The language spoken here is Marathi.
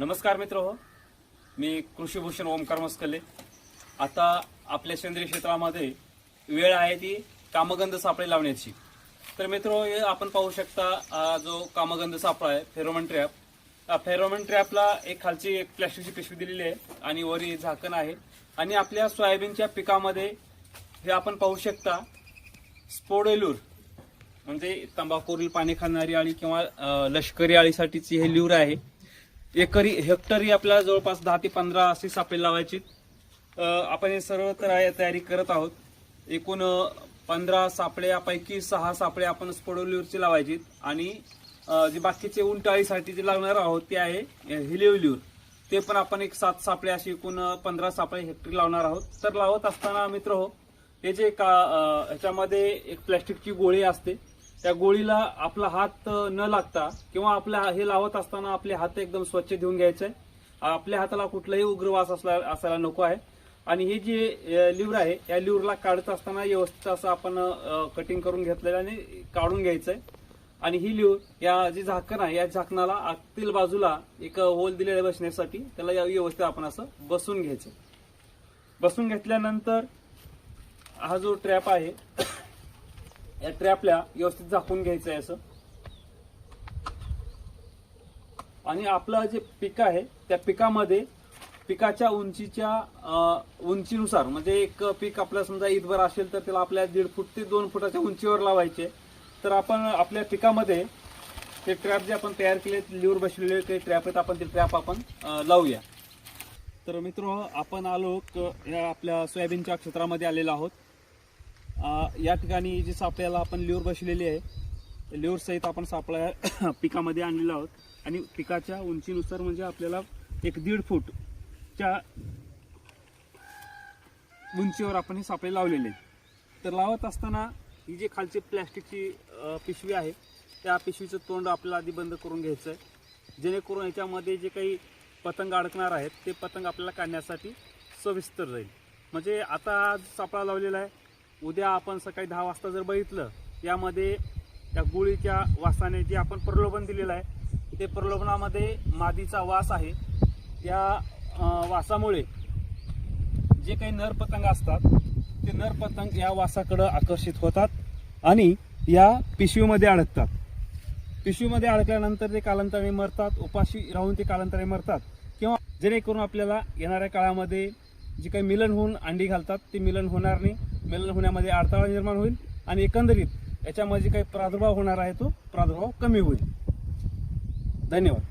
नमस्कार मित्र हो. मी कृषीभूषण ओमकार मस्कले. आता आपल्या सेंद्रिय क्षेत्रामध्ये वेळ आहे ती कामगंध सापळे लावण्याची. तर मित्र हो, हे आपण पाहू शकता जो कामगंध सापळा आहे फेरोमन ट्रॅप. फेरोमन ट्रॅपला एक खालची एक प्लॅस्टिकची पिशवी दिलेली आहे आणि वरी झाकण आहे. आणि आपल्या सोयाबीनच्या पिकामध्ये हे आपण पाहू शकता स्पोडेलूर म्हणजे तंबाखूवरील पाणी खाणारी आळी किंवा लष्करी आळीसाठीची हे ल्यूर आहे. एकरी हेक्टरी आपल्याला जवळपास दहा ते पंधरा अशी सापळे लावायची. आपण हे सर्व तया- तयारी करत आहोत. एकूण पंधरा सापळ्यापैकी सहा सापळे आपण स्पोडोल्यूरची लावायची. आणि जे बाकीचे उंटाळीसाठी जे लागणार आहोत ते आहे हिलिओल्यूर ते पण आपण एक सात सापळे अशी एकूण पंधरा सापळे हेक्टरी लावणार आहोत. तर लावत असताना मित्र हो हे जे का ह्याच्यामध्ये एक प्लॅस्टिकची गोळी असते. त्या गोळीला आपला हात न लागता किंवा आपल्या हे लावत असताना आपले हात एकदम स्वच्छ धुवून घ्यायचे. आपल्या हाताला कुठलाही उग्रवास असला असायला नको आहे. आणि हे जे लिव्हर आहे या लिव्हरला काढत असताना व्यवस्थित असं आपण कटिंग करून घेतलेलं आणि काढून घ्यायचंय. आणि ही लिव्हर या जी झाकण आहे या झाकणाला आतील बाजूला एक होल दिलेलं बसण्यासाठी त्याला या व्यवस्थित आपण असं बसून घ्यायचं. बसून घेतल्यानंतर हा जो ट्रॅप आहे या ट्रॅपला व्यवस्थित झाकून घ्यायचं आहे असं. आणि आपलं जे पीक आहे त्या पिकामध्ये पिकाच्या उंचीच्या उंचीनुसार म्हणजे एक पीक आपलं समजा ईदभर असेल तर त्याला आपल्या दीड फूट ते दोन फुटाच्या उंचीवर लावायचे. तर आपण आपल्या पिकामध्ये ते ट्रॅप जे आपण तयार केले लिव्हर बसलेले ते ट्रॅप आहेत आपण ते ट्रॅप आपण लावूया. तर मित्र आपण आलो या आपल्या सोयाबीनच्या क्षेत्रामध्ये आलेलो आहोत. या ठिकाणी जी सापळ्याला आपण लिओर बसलेली आहे लिव्हर सहित आपण सापळा पिकामध्ये आणलेला आहोत. आणि पिकाच्या उंचीनुसार म्हणजे आपल्याला एक दीड फूटच्या उंचीवर आपण हे सापळे लावलेले आहेत. तर लावत असताना ही जी खालची प्लॅस्टिकची पिशवी आहे त्या पिशवीचं तोंड आपल्याला आधी बंद करून घ्यायचं आहे जेणेकरून याच्यामध्ये जे काही पतंग अडकणार आहेत ते पतंग आपल्याला काढण्यासाठी सविस्तर जाईल. म्हणजे आता हा सापळा लावलेला आहे उद्या आपण सकाळी दहा वाजता जर बघितलं यामध्ये त्या गुळीच्या वासाने जे आपण प्रलोभन दिलेलं आहे ते प्रलोभनामध्ये मादीचा वास आहे. त्या वासामुळे जे काही नरपतंग असतात ते नरपतंग या वासाकडं आकर्षित होतात आणि या पिशवीमध्ये अडकतात. पिशवीमध्ये अडकल्यानंतर ते कालांतराने मरतात उपाशी राहून ते कालांतराने मरतात. किंवा जेणेकरून आपल्याला येणाऱ्या काळामध्ये जे काही मिलन होऊन अंडी घालतात ते मिलन होणार नाही. मिलन होण्यामध्ये अडथळा निर्माण होईल आणि एकंदरीत याच्यामध्ये काही प्रादुर्भाव होणार आहे तो प्रादुर्भाव कमी होईल. धन्यवाद.